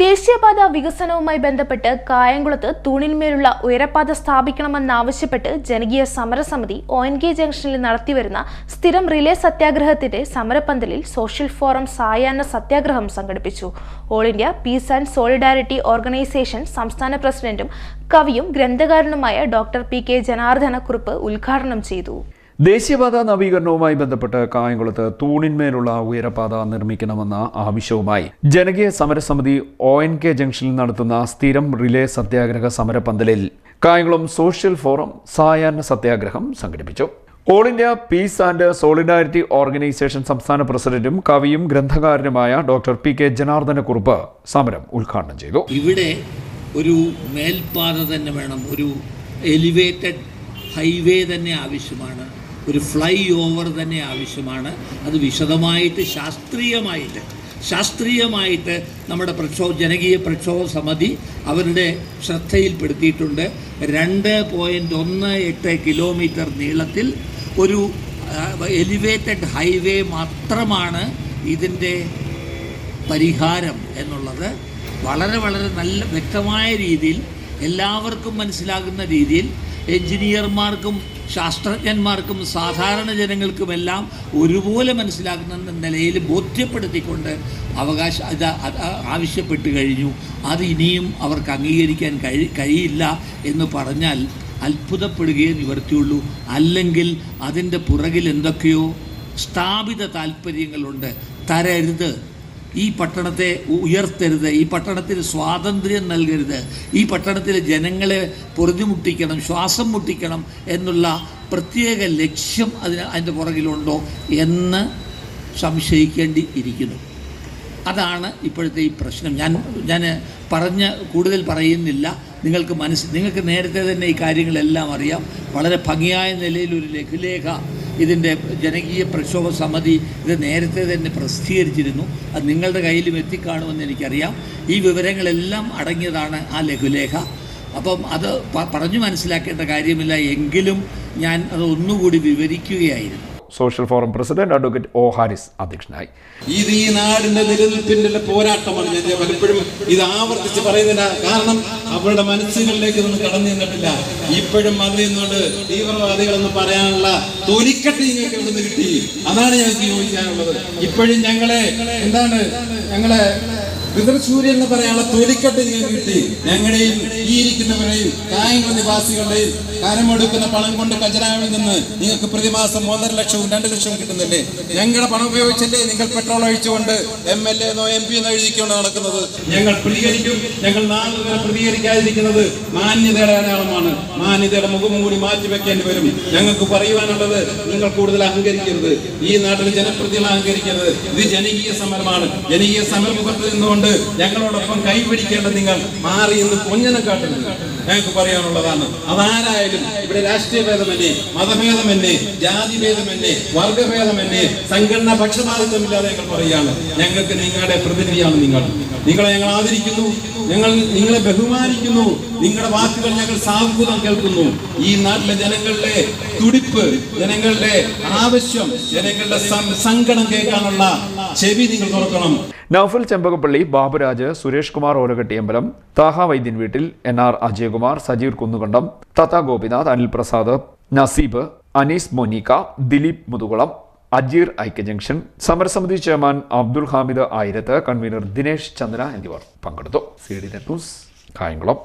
ദേശീയപാത വികസനവുമായി ബന്ധപ്പെട്ട് കായംകുളത്ത് തൂണിന്മേലുള്ള ഉയരപാത സ്ഥാപിക്കണമെന്നാവശ്യപ്പെട്ട് ജനകീയ സമരസമിതി ഒ എൻ കെ ജംഗ്ഷനിൽ നടത്തിവരുന്ന സ്ഥിരം റിലേ സത്യാഗ്രഹത്തിന്റെ സമരപന്തലിൽ സോഷ്യൽ ഫോറം സായാഹ്ന സത്യാഗ്രഹം സംഘടിപ്പിച്ചു. All India peace and solidarity organisation സംസ്ഥാന പ്രസിഡന്റും കവിയും ഗ്രന്ഥകാരനുമായ ഡോക്ടർ പി കെ ജനാർദ്ദനക്കുറുപ്പ് ഉദ്ഘാടനം ചെയ്തു. ദേശീയപാത നവീകരണവുമായി ബന്ധപ്പെട്ട് കായംകുളത്ത് തൂണിന്മേലുള്ള ഉയരപാത നിർമ്മിക്കണമെന്ന ആവശ്യവുമായി ജനകീയ സമരസമിതി ഒ എൻ കെ ജംഗ്ഷനിൽ നടത്തുന്ന സ്ഥിരം റിലേ സത്യാഗ്രഹ സമരപന്തലിൽ കായംകുളം സോഷ്യൽ ഫോറം സായാഹ്ന സത്യാഗ്രഹം സംഘടിപ്പിച്ചു. All India peace and solidarity organisation സംസ്ഥാന പ്രസിഡന്റും കവിയും ഗ്രന്ഥകാരനുമായ ഡോക്ടർ പി കെ ജനാർദ്ദനക്കുറുപ്പ് സമരം ഉദ്ഘാടനം ചെയ്തു. ഇവിടെ ഒരു മേൽപാത തന്നെ വേണം ഒരു എലിവേറ്റഡ് ഹൈവേ തന്നെ ആവശ്യമാണ്. ഒരു ഫ്ലൈ ഓവർ തന്നെ ആവശ്യമാണ്. അത് വിശദമായിട്ട് ശാസ്ത്രീയമായിട്ട് ശാസ്ത്രീയമായിട്ട് നമ്മുടെ പ്രക്ഷോ ജനകീയ പ്രക്ഷോഭ സമിതി അവരുടെ ശ്രദ്ധയിൽപ്പെടുത്തിയിട്ടുണ്ട്. രണ്ട് പോയിന്റ് ഒന്ന് എട്ട് കിലോമീറ്റർ നീളത്തിൽ ഒരു എലിവേറ്റഡ് ഹൈവേ മാത്രമാണ് ഇതിന്റെ പരിഹാരം എന്നുള്ളത്. വളരെ വളരെ നല്ല വ്യക്തമായ രീതിയിൽ എല്ലാവർക്കും മനസ്സിലാകുന്ന രീതിയിൽ എഞ്ചിനീയർമാർക്കും ശാസ്ത്രജ്ഞന്മാർക്കും സാധാരണ ജനങ്ങൾക്കുമെല്ലാം ഒരുപോലെ മനസ്സിലാക്കുന്ന നിലയിൽ ബോധ്യപ്പെടുത്തിക്കൊണ്ട് അവകാശ ഇത് ആവശ്യപ്പെട്ട് കഴിഞ്ഞു. അത് ഇനിയും അവർക്ക് അംഗീകരിക്കാൻ കഴി കഴിയില്ല എന്ന് പറഞ്ഞാൽ അത്ഭുതപ്പെടുകയേ നിവർത്തിയുള്ളൂ അല്ലെങ്കിൽ അതിന്റെ പുറകിൽ എന്തൊക്കെയോ സ്ഥാപിത താല്പര്യങ്ങളുണ്ട് തരരുത്. ഈ പട്ടണത്തെ ഉയർത്തരുത് ഈ പട്ടണത്തിന് സ്വാതന്ത്ര്യം നൽകരുത് ഈ പട്ടണത്തിലെ ജനങ്ങളെ പൊറുതിമുട്ടിക്കണം ശ്വാസം മുട്ടിക്കണം എന്നുള്ള പ്രത്യേക ലക്ഷ്യം അതിന് അതിന്റെ പുറകിലുണ്ടോ എന്ന് സംശയിക്കേണ്ടി ഇരിക്കുന്നു അതാണ് ഇപ്പോഴത്തെ ഈ പ്രശ്നം. ഞാൻ ഞാൻ പറഞ്ഞ് കൂടുതൽ പറയുന്നില്ല. നിങ്ങൾക്ക് മനസ്സ് നിങ്ങൾക്ക് നേരത്തെ തന്നെ ഈ കാര്യങ്ങളെല്ലാം അറിയാം. വളരെ ഭംഗിയായ നിലയിൽ ഒരു ലഘുലേഖ ഇതിന്റെ ജനകീയ പ്രക്ഷോഭ സമിതി ഇത് നേരത്തെ തന്നെ പ്രസിദ്ധീകരിച്ചിരുന്നു. അത് നിങ്ങളുടെ കയ്യിലും എത്തിക്കാണുമെന്ന് എനിക്കറിയാം. ഈ വിവരങ്ങളെല്ലാം അടങ്ങിയതാണ് ആ ലഘുലേഖ. അപ്പം അത് പറഞ്ഞു മനസ്സിലാക്കേണ്ട കാര്യമില്ല. എങ്കിലും ഞാൻ അത് ഒന്നുകൂടി വിവരിക്കുകയായിരുന്നു. Social forum president advocate O Haris അധ്യക്ഷനായി. ഇത് ഈ നാടിന്റെ നിലനിൽപ്പിന്റെ പോരാട്ടമാണ്. ഞാൻ പലപ്പോഴും ഇത് ആവർത്തിച്ച് പറയുന്നില്ല. കാരണം അവരുടെ മനസ്സുകളിലേക്ക് ഒന്നും കടന്നു നിന്നിട്ടില്ല. ഇപ്പോഴും അതിൽ നിന്നുകൊണ്ട് തീവ്രവാദികൾ എന്ന് പറയാനുള്ള തൊലിക്കട്ടി നിങ്ങൾക്ക് എവിടെ കിട്ടി? അതാണ് ഞങ്ങൾക്ക് ചോദിക്കാനുള്ളത്. ഇപ്പോഴും ഞങ്ങളെ എന്താണ് ഞങ്ങളെ പിതൃസൂര്യൻ എന്ന് പറയാനുള്ള തൊലിക്കട്ട് നിങ്ങൾക്ക് കിട്ടി. ഞങ്ങളുടെയും ഈ ഇരിക്കുന്നവരെയും കായംകുളം നിവാസികളുടെയും കരമെടുക്കുന്ന പണം കൊണ്ട് ഖജനാവിൽ നിന്ന് നിങ്ങൾക്ക് പ്രതിമാസം ഒന്നര ലക്ഷവും രണ്ട് ലക്ഷവും കിട്ടുന്നില്ലേ ഞങ്ങളുടെ പണം ഉപയോഗിച്ചല്ലേ നിങ്ങൾ പെട്രോൾ ഒഴിച്ചുകൊണ്ട് എം എൽ എ എന്നോ എം പി എന്നോ എഴുതിക്കൊണ്ട് നടക്കുന്നത്? ഞങ്ങൾ പ്രതികരിക്കും. ഞങ്ങൾ നാളെ പ്രതികരിക്കാതിരിക്കുന്നത് മാന്യതയുടെ അടയാളമാണ് മാന്യതയുടെ മുഖം കൂടി മാറ്റി വെക്കേണ്ടി വരും. ഞങ്ങൾക്ക് പറയുവാനുള്ളത് നിങ്ങൾ കൂടുതൽ അഹങ്കരിക്കരുത്. ഈ നാട്ടിൽ ജനപ്രതികൾ അഹങ്കരിക്കരുത്. ഇത് ജനകീയ സമരമാണ്. ജനകീയ സമരമുഖത്ത് നിന്നുകൊണ്ട് ഞങ്ങളോടൊപ്പം കൈപിടിക്കേണ്ട നിങ്ങൾ മാറി എന്ന് കൊഞ്ഞനെ കാട്ടുന്നത് ഞങ്ങൾക്ക് പറയാനുള്ളതാണ് അതാരായാലും ഇവിടെ രാഷ്ട്രീയ ഭേദമല്ലേ മതഭേദമല്ലേ ജാതി ഭേദമല്ലേ വർഗഭേദമല്ലേ സംഘടന പക്ഷപാതിത്വമില്ലാതെ ഞങ്ങൾ പറയുകയാണ്. ഞങ്ങൾക്ക് നിങ്ങളുടെ പ്രതിനിധിയാണ് നിങ്ങൾ. നിങ്ങളെ ഞങ്ങൾ ആദരിക്കുന്നു. ഞങ്ങൾ നിങ്ങളെ ബഹുമാനിക്കുന്നു. നിങ്ങളുടെ വാക്കുകൾ ഞങ്ങൾ സാഹുതം കേൾക്കുന്നു. ഈ നാട്ടിലെ ജനങ്ങളുടെ തുടിപ്പ് ജനങ്ങളുടെ ആവശ്യം ജനങ്ങളുടെ സങ്കടം കേൾക്കാനുള്ള ചെവി നിങ്ങൾ തുറക്കണം. നൌഫൽ ചെമ്പകപ്പള്ളി ബാബുരാജ് സുരേഷ് കുമാർ ഓലകട്ടിയമ്പലം താഹ വൈദ്യൻ വീട്ടിൽ N R Ajayakumar Sajeer Kunnukandam Thatha Gopinath Anil Prasad Naseeb Anees Monica Dileep Muthukulam Ajeer ഐക്യ ജംഗ്ഷൻ സമരസമിതി ചെയർമാൻ അബ്ദുൽ ഹാമിദ് ആയിരത്ത് കൺവീനർ ദിനേശ് ചന്ദ്ര എന്നിവർ പങ്കെടുത്തു. C D news Kayamkulam.